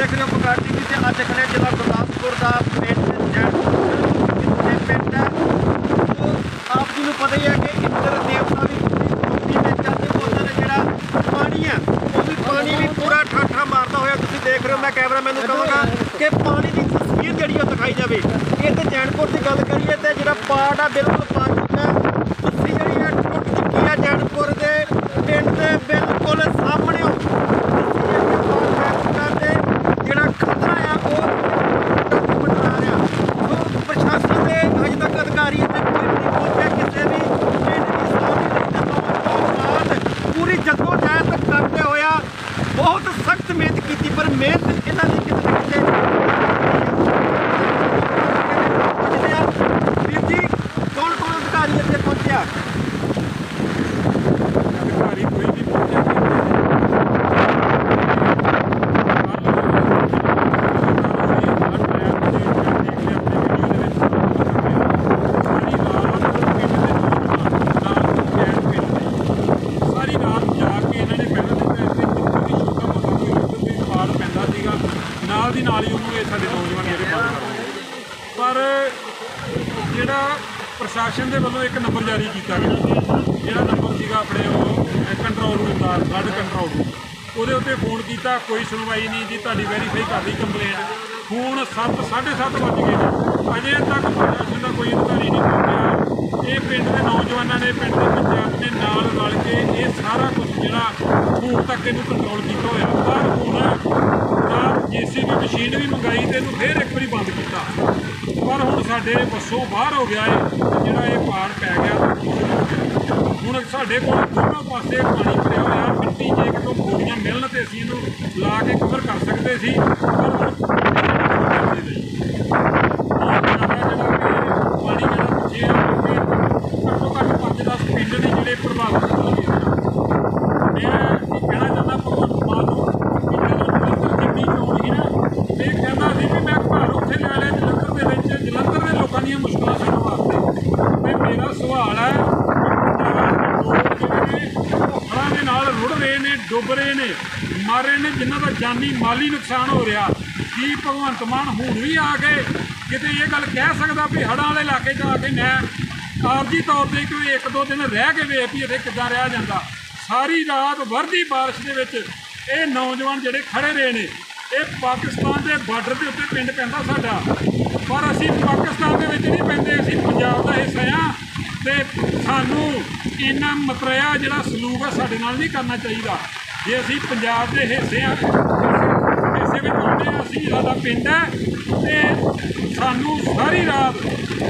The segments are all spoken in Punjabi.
ਦੇਖ ਰਹੇ ਹੋ ਪਕਾਰ ਟੀਵੀ ਤੇ ਅੱਜ ਖੜੇ ਜ਼ਿਲ੍ਹਾ ਗੁਰਦਾਸਪੁਰ ਦਾ ਪਿੰਡ ਜੈਨਪੁਰ ਜਿੱਥੇ ਪਿੰਡ ਹੈ, ਉਹ ਆਪ ਜੀ ਨੂੰ ਪਤਾ ਹੀ ਹੈ ਕਿ ਇੰਦਰ ਦੇਵਤਾ ਵੀ ਪੂਰੀ ਵਿੱਚ ਆ ਤੇ ਉਧਰ ਜਿਹੜਾ ਪਾਣੀ ਹੈ, ਉਹ ਵੀ ਪਾਣੀ ਵੀ ਪੂਰਾ ਠਾਠਾ ਮਾਰਦਾ ਹੋਇਆ ਤੁਸੀਂ ਦੇਖ ਰਹੇ ਹੋ। ਮੈਂ ਕੈਮਰਾਮੈਨ ਨੂੰ ਕਹਾਂਗਾ ਕਿ ਪਾਣੀ ਦੀ ਤਸਵੀਰ ਜਿਹੜੀ ਉਹ ਦਿਖਾਈ ਜਾਵੇ। ਇਹ ਤੇ ਜੈਨਪੁਰ ਦੀ ਗੱਲ ਕਰੀਏ ਤੇ ਜਿਹੜਾ ਪਾੜ ਆ, ਬਿਲਕੁਲ ਪਾਣੀ ਚੁੱਕਾ ਹੈ ਤੁਸੀਂ ਜਿਹੜੀ ਹੈ ਟੁੱਟ ਚੁੱਕੀ ਹੈ ਜੈਨਪੁਰ ਦੇ ਪਿੰਡ ਦੇ ਬਿਲਕੁਲ ਸਾਹਮਣੇ ਤੇ ਜਿਹੜਾ ਖਤਰਾ ਆ ਉਹ ਮੰਡਰਾ ਰਿਹਾ ਸੋ ਪ੍ਰਸ਼ਾਸਨ ਦੇ ਅਜੇ ਤੱਕ ਅਧਿਕਾਰੀ ਇੱਥੇ ਕੋਈ ਨਹੀਂ ਪਹੁੰਚਿਆ ਕਿਸੇ ਵੀ ਪਿੰਡ ਦੀ ਸਾਹਮਣੇ ਤੇ ਤੋਂ ਬਾਅਦ ਪੂਰੀ ਜੱਦੋ ਜਹਿਦ ਕਰਦੇ ਹੋਇਆ ਬਹੁਤ ਸਖਤ ਮਿਹਨਤ ਕੀਤੀ ਪਰ ਮਿਹਨਤ ਇਹਨਾਂ ਦੀ ਕਿਤੇ ਨਾ ਕਿਤੇ ਪਹੁੰਚਦੇ ਆ। ਵੀਰ ਜੀ ਕੌਣ ਕੌਣ ਅਧਿਕਾਰੀ ਇੱਥੇ ਪਹੁੰਚਿਆ ਅਧਿਕਾਰੀ ਕੋਈ ਨਹੀਂ ਪਹੁੰਚਿਆ ਸਾਰੀ ਰਾਤ ਜਾ ਕੇ ਇਹਨਾਂ ਨੇ ਪਹਿਲਾਂ ਦਿੱਤਾ ਇੱਥੇ ਜਿੱਥੇ ਵੀ ਛੋਟਾ ਮੋਟਾ ਕੋਈ ਉੱਧਰ ਵੀ ਪਾੜ ਪੈਂਦਾ ਸੀਗਾ ਨਾਲ ਦੀ ਨਾਲ ਹੀ ਉਹਨੂੰ ਇਹ ਸਾਡੇ ਨੌਜਵਾਨ ਜਿਹੜੇ ਬੰਦ ਕਰ ਦਿੰਦੇ ਪਰ ਜਿਹੜਾ ਪ੍ਰਸ਼ਾਸਨ ਦੇ ਵੱਲੋਂ ਇੱਕ ਨੰਬਰ ਜਾਰੀ ਕੀਤਾ ਗਿਆ। ਜਿਹੜਾ ਨੰਬਰ ਸੀਗਾ ਆਪਣੇ ਉਹ ਕੰਟਰੋਲ ਰੂਮ ਦਾ ਫਲੱਡ ਕੰਟਰੋਲ ਰੂਮ ਉਹਦੇ ਉੱਤੇ ਫੋਨ ਕੀਤਾ, ਕੋਈ ਸੁਣਵਾਈ ਨਹੀਂ ਜੀ, ਤੁਹਾਡੀ ਵੈਰੀਫਾਈ ਕਰ ਲਈ ਕੰਪਲੇਂਟ ਫੋਨ 7 7:30 ਵੱਜ ਗਏ ਅਜੇ ਤੱਕ ਪ੍ਰਸ਼ਾਸਨ ਦਾ ਕੋਈ ਅਧਿਕਾਰੀ ਨਹੀਂ ਪਹੁੰਚਿਆ। ਇਹ ਪਿੰਡ ਦੇ ਨੌਜਵਾਨਾਂ ਨੇ, ਪਿੰਡ ਦੇ ਪੰਚਾਇਤ ਨੇ ਨਾਲ ਰਲ ਕੇ ਇਹ ਸਾਰਾ ਕੁਝ ਜਿਹੜਾ ਹੁਣ ਤੱਕ ਇਹਨੂੰ ਕੰਟਰੋਲ ਕੀਤਾ ਹੋਇਆ। ਪਰ ਹੁਣ ਤਾਂ ਜੀਸੀਬੀ ਮਸ਼ੀਨ ਵੀ ਮੰਗਾਈ ਤੇ ਇਹਨੂੰ ਫੇਰ ਇੱਕ ਵਾਰੀ ਬੰਦ ਕੀਤਾ। ਪਰ ਹੁਣ ਸਾਡੇ ਬੱਸੋਂ ਬਾਹਰ ਹੋ ਗਿਆ ਹੈ ਜਿਹੜਾ ਇਹ ਪਾੜ ਪੈ ਗਿਆ, ਹੁਣ ਸਾਡੇ ਕੋਲ ਦੋਨੋਂ ਪਾਸੇ ਪਾਣੀ ਭਰਿਆ ਹੋਇਆ, ਮਿੱਟੀ ਜੇ ਕਿਤੋਂ ਬੋਰੀਆਂ ਮਿਲਣ ਤੇ ਅਸੀਂ ਇਹਨੂੰ ਲਾ ਕੇ ਕਵਰ ਕਰ ਸਕਦੇ ਸੀ ਪਰ ਹੁਣ ਕਰਦੇ ਨਹੀਂ ਬਹੁਤ ਜ਼ਿਆਦਾ ਜਿਹੜਾ ਕਿ ਪਾਣੀ ਜਿਹੜਾ ਪਿੱਛੇ ਆ ਕਿ ਘੱਟੋ ਘੱਟ 5-10 ਪਿੰਡ ਨੇ ਜਿਹੜੇ ਪ੍ਰਭਾਵਿਤ ਹੋਣਗੇ ਮੈਂ ਇਹ ਕਹਿਣਾ ਚਾਹੁੰਦਾ ਭਗਵੰਤ ਮਾਨ ਨੂੰ ਕਿ ਜਦੋਂ ਜਲੰਧਰ ਜਿੰਨੀ ਚੋਣ ਸੀ ਨਾ ਤੇ ਇਹ ਕਹਿੰਦਾ ਸੀ ਵੀ ਮੈਂ ਘਰ ਉੱਥੇ ਲੈ ਲਿਆ ਜਲੰਧਰ ਦੇ ਵਿੱਚ ਜਲੰਧਰ ਦੇ ਲੋਕਾਂ ਦੀਆਂ ਮੁਸ਼ਕਲਾਂ ਸੁਣਨ ਵਾਸਤੇ ਤੇ ਮੇਰਾ ਸਵਾਲ ਹੈ ਕਿ ਪੰਜਾਬ ਦੇ ਲੋਕ ਜਿਹੜੇ ਨੇ ਉਹ ਹੜ੍ਹਾਂ ਦੇ ਨਾਲ ਰੁੜ ਰਹੇ ਨੇ ਡੁੱਬ ਰਹੇ ਨੇ, ਮਰ ਰਹੇ ਨੇ, ਜਿਨ੍ਹਾਂ ਦਾ ਜਾਨੀ ਮਾਲੀ ਨੁਕਸਾਨ ਹੋ ਰਿਹਾ। ਕੀ ਭਗਵੰਤ ਮਾਨ ਹੁਣ ਵੀ ਆ ਕੇ ਕਿਤੇ ਇਹ ਗੱਲ ਕਹਿ ਸਕਦਾ ਵੀ ਹੜ੍ਹਾਂ ਵਾਲੇ ਇਲਾਕੇ 'ਚ ਆ ਕੇ ਮੈਂ ਆਰਜੀ ਤੌਰ ਤੇ ਕਿ ਇੱਕ ਦੋ ਦਿਨ ਰਹਿ ਕੇ ਵੇਖ ਵੀ ਇੱਥੇ ਕਿੱਦਾਂ ਰਹਿ ਜਾਂਦਾ। ਸਾਰੀ ਰਾਤ ਵਰਦੀ ਬਾਰਿਸ਼ ਦੇ ਵਿੱਚ ਇਹ ਨੌਜਵਾਨ ਜਿਹੜੇ ਖੜੇ ਰਹੇ ਨੇ, ਇਹ ਪਾਕਿਸਤਾਨ ਦੇ ਬਾਰਡਰ ਦੇ ਉੱਤੇ ਪਿੰਡ ਪੈਂਦਾ ਸਾਡਾ। ਪਰ ਅਸੀਂ ਪਾਕਿਸਤਾਨ ਦੇ ਵਿੱਚ ਨਹੀਂ ਪੈਂਦੇ, ਅਸੀਂ ਪੰਜਾਬ ਦਾ ਹਿੱਸਾ ਆ ਤੇ ਸਾਨੂੰ ਇੰਨਾ ਮਤਰਿਆ ਜਿਹੜਾ ਸਲੂਕ ਆ, ਸਾਡੇ ਨਾਲ ਨਹੀਂ ਕਰਨਾ ਚਾਹੀਦਾ। ਜੇ ਅਸੀਂ ਪੰਜਾਬ ਦੇ ਹਿੱਸੇ ਆ, ਹਿੱਸੇ ਵਿੱਚ ਆਉਂਦੇ ਹਾਂ ਅਸੀਂ ਸਾਡਾ ਪਿੰਡ ਹੈ ਤੇ ਸਾਨੂੰ ਸਾਰੀ ਰਾਤ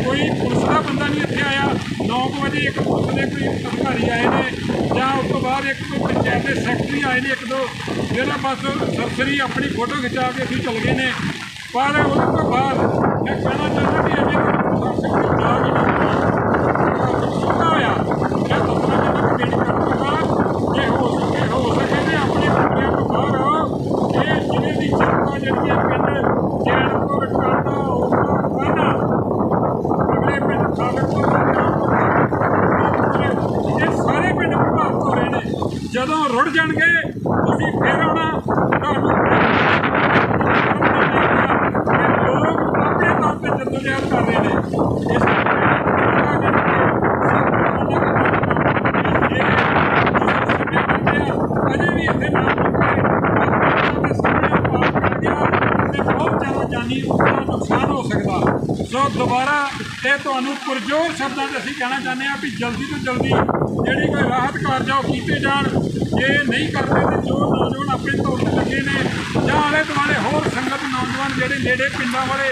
ਕੋਈ ਪੁਲਿਸ ਦਾ ਬੰਦਾ ਨਹੀਂ ਇੱਥੇ ਆਇਆ। 9 ਵਜੇ ਇੱਕ ਪੁਲਿਸ ਦੇ ਕੋਈ ਅਧਿਕਾਰੀ ਆਏ ਨੇ, ਜਾਂ ਉਸ ਤੋਂ ਬਾਅਦ ਇੱਕ ਕੋਈ ਪੰਚਾਇਤ ਦੇ ਸੈਕਟਰੀ ਆਏ ਨੇ, ਇੱਕ ਦੋ, ਜਿਹੜਾ ਬਸ ਸਰਸਰੀ ਆਪਣੀ ਫੋਟੋ ਖਿਚਾ ਕੇ ਅਸੀਂ ਚਲ ਗਏ ਨੇ। ਪਰ ਉਹਦੇ ਤੋਂ ਬਾਅਦ ਮੈਂ ਕਹਿਣਾ ਚਾਹੁੰਦਾ ਕਿ ਅਜੇ ਤੱਕ ਪ੍ਰਸ਼ਾਸਨ ਦੀ ਹੋਇਆ ਮੈਂ ਦੱਸਣਾ ਚਾਹੁੰਦਾ ਕਿ ਬੇਨਤੀ ਕਰਦਾ ਜੇ ਹੋ ਸਕੇ ਹੋ ਸਕੇ ਤੇ ਆਪਣੇ ਬੰਦਿਆਂ ਤੋਂ ਬਾਹਰ ਇਹ ਜ਼ਿਲ੍ਹੇ ਦੀ ਜਨਤਾ ਜਿਹੜੀ ਹੈ ਪਿੰਡ ਜੈਨਪੁਰ ਕਾਟਾ ਉਸਦਾ ਕਾਨਾ ਅਗਲੇ ਪਿੰਡ ਸਾਗਰਪੁਰ ਇਹ ਸਾਰੇ ਪਿੰਡ ਪ੍ਰਭਾਵਿਤ ਹੋ ਰਹੇ ਨੇ। ਜਦੋਂ ਰੁੜ ਜਾਣਗੇ, ਤੁਸੀਂ ਫੇਰ ਆਉਣਾ। ਤੁਹਾਨੂੰ ਲੋਕ ਆਪਣੇ ਤੌਰ ਤੇ ਜਦੋਜਹਿਦ ਕਰ ਰਹੇ ਨੇ। ਇਸ ਅਜੇ ਵੀ ਇੱਥੇ ਨਾ ਪਹੁੰਚੇ ਸਾਹਮਣੇ ਪਾਰ ਕਰ ਗਿਆ ਤੇ ਬਹੁਤ ਜ਼ਿਆਦਾ ਜਾਨੀ ਨੁਕਸਾਨ ਹੋ ਸਕਦਾ। ਸੋ ਦੁਬਾਰਾ ਤੇ ਤੁਹਾਨੂੰ ਪੁਰਜੋਰ ਸ਼ਬਦਾਂ 'ਚ ਅਸੀਂ ਕਹਿਣਾ ਚਾਹੁੰਦੇ ਹਾਂ ਵੀ ਜਲਦੀ ਤੋਂ ਜਲਦੀ ਜਿਹੜੀ ਕੋਈ ਰਾਹਤ ਕਾਰਜ ਆ ਉਹ ਕੀਤੇ ਜਾਣ। ਜੇ ਨਹੀਂ ਕਰਦੇ ਤੇ ਜੋ ਨੌਜਵਾਨ ਆਪਣੇ ਤੌਰ ਤੇ ਲੱਗੇ ਨੇ ਜਾਂ ਆਲੇ ਦੁਆਲੇ ਹੋਰ ਸੰਗਤ ਨੌਜਵਾਨ ਜਿਹੜੇ ਨੇੜੇ ਪਿੰਡਾਂ ਵਾਲੇ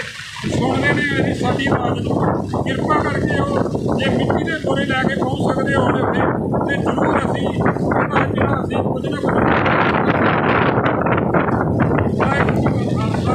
ਸੁਣਦੇ ਨੇ ਇਹਦੀ ਸਾਡੀ ਆਵਾਜ਼ ਨੂੰ, ਕਿਰਪਾ ਕਰਕੇ ਉਹ ਜੇ ਮਿੱਟੀ ਦੇ ਬੋਰੇ ਲੈ ਕੇ ਪਹੁੰਚ ਸਕਦੇ ਹੋਣ ਇੱਥੇ, ਤੇ ਜ਼ਰੂਰ ਅਸੀਂ ਜਿਹੜਾ ਅਸੀਂ ਕੁਝ ਨਾ ਕੁਝ ਵਾਹਿਗੁਰੂ ਜੀ ਕਾ ਖਾਲਸਾ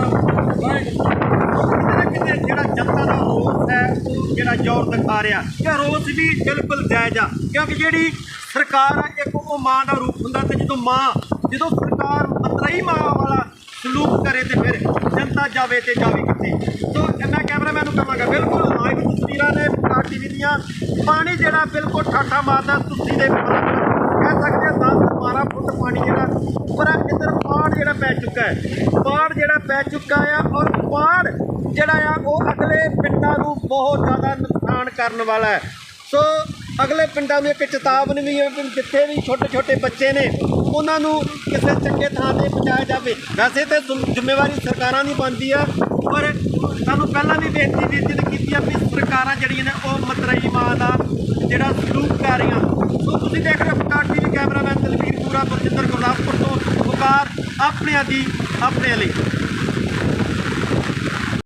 ਵਾਹਿਗੁਰੂ ਜੀ ਕੀ ਫਤਿਹ। ਕਿਤੇ ਨਾ ਕਿਤੇ ਜਿਹੜਾ ਜਨਤਾ ਦਾ ਰੋਸ ਹੈ ਉਹ ਜਿਹੜਾ ਜ਼ੋਰ ਦਿਖਾ ਰਿਹਾ ਕਿ ਰੋਸ ਵੀ ਬਿਲਕੁਲ ਜਾਇਜ਼ ਆ। ਕਿਉਂਕਿ ਜਿਹੜੀ ਸਰਕਾਰ ਆ, ਇੱਕ ਉਹ ਮਾਂ ਦਾ ਰੂਪ ਹੁੰਦਾ ਤੇ ਜਦੋਂ ਮਾਂ, ਜਦੋਂ ਸਰਕਾਰ ਮਤਰਈ ਮਾਂ ਵਾਲਾ ਸਲੂਕ ਕਰੇ ਤੇ ਫਿਰ ਜਨਤਾ ਜਾਵੇ ਤੇ ਜਾਵੇ ਕਿੱਥੇ? ਸੋ ਮੈਂ ਕੈਮਰਾਮੈਨ ਨੂੰ ਕਹਾਂਗਾ, ਬਿਲਕੁਲ ਲਾਈਵ ਤਸਵੀਰਾਂ ਨੇ ਪਕਾਰ ਟੀਵੀ ਦੀਆਂ। ਪਾਣੀ ਜਿਹੜਾ ਬਿਲਕੁਲ ਠਾਠਾ ਮਾਰਦਾ, ਤੁਸੀਂ ਦੇ ਕਹਿ ਸਕਦੇ ਹਾਂ 10 12 ਫੁੱਟ ਪਾਣੀ ਜਿਹੜਾ ਉੱਪਰ ਇੱਧਰ ਪਾੜ ਜਿਹੜਾ ਪੈ ਚੁੱਕਾ ਹੈ। ਪਾੜ ਜਿਹੜਾ ਪੈ ਚੁੱਕਾ ਆ ਔਰ ਪਾੜ ਜਿਹੜਾ ਆ, ਉਹ ਅਗਲੇ ਪਿੰਡਾਂ ਨੂੰ ਬਹੁਤ ਜ਼ਿਆਦਾ ਨੁਕਸਾਨ ਕਰਨ ਵਾਲਾ ਹੈ। ਸੋ ਅਗਲੇ ਪਿੰਡਾਂ ਨੂੰ ਇੱਕ ਚੇਤਾਵਨੀ ਵੀ ਹੈ ਕਿ ਜਿੱਥੇ ਵੀ ਛੋਟੇ ਛੋਟੇ ਬੱਚੇ ਨੇ, ਉਹਨਾਂ ਨੂੰ ਕਿਸੇ ਚੰਗੇ ਥਾਂ ਤੇ ਪਹੁੰਚਾਇਆ ਜਾਵੇ। ਵੈਸੇ ਤੇ ਜ਼ਿੰਮੇਵਾਰੀ ਸਰਕਾਰਾਂ ਦੀ ਬਣਦੀ ਆ, ਪਰ ਸਾਨੂੰ ਪਹਿਲਾਂ ਵੀ ਬੇਨਤੀ ਬੇਨਤੀ ਕੀਤੀ ਆ ਵੀ ਸਰਕਾਰਾਂ ਜਿਹੜੀਆਂ ਨੇ ਉਹ ਮਤਰਈ ਮਾਂ ਦਾ ਜਿਹੜਾ ਸਲੂਕ ਕਰ ਰਹੀਆਂ ਸੋ ਤੁਸੀਂ ਦੇਖ ਰਹੇ ਹੋ ਪਕਾਰ ਟੀਵੀ ਕੈਮਰਾਮੈਨ ਦਲਵੀਰ ਪੂਰਾ ਬਰਜਿੰਦਰ ਗੁਰਦਾਸਪੁਰ ਤੋਂ ਪੁਕਾਰ ਆਪਣਿਆਂ ਦੀ ਆਪਣੇ ਲਈ।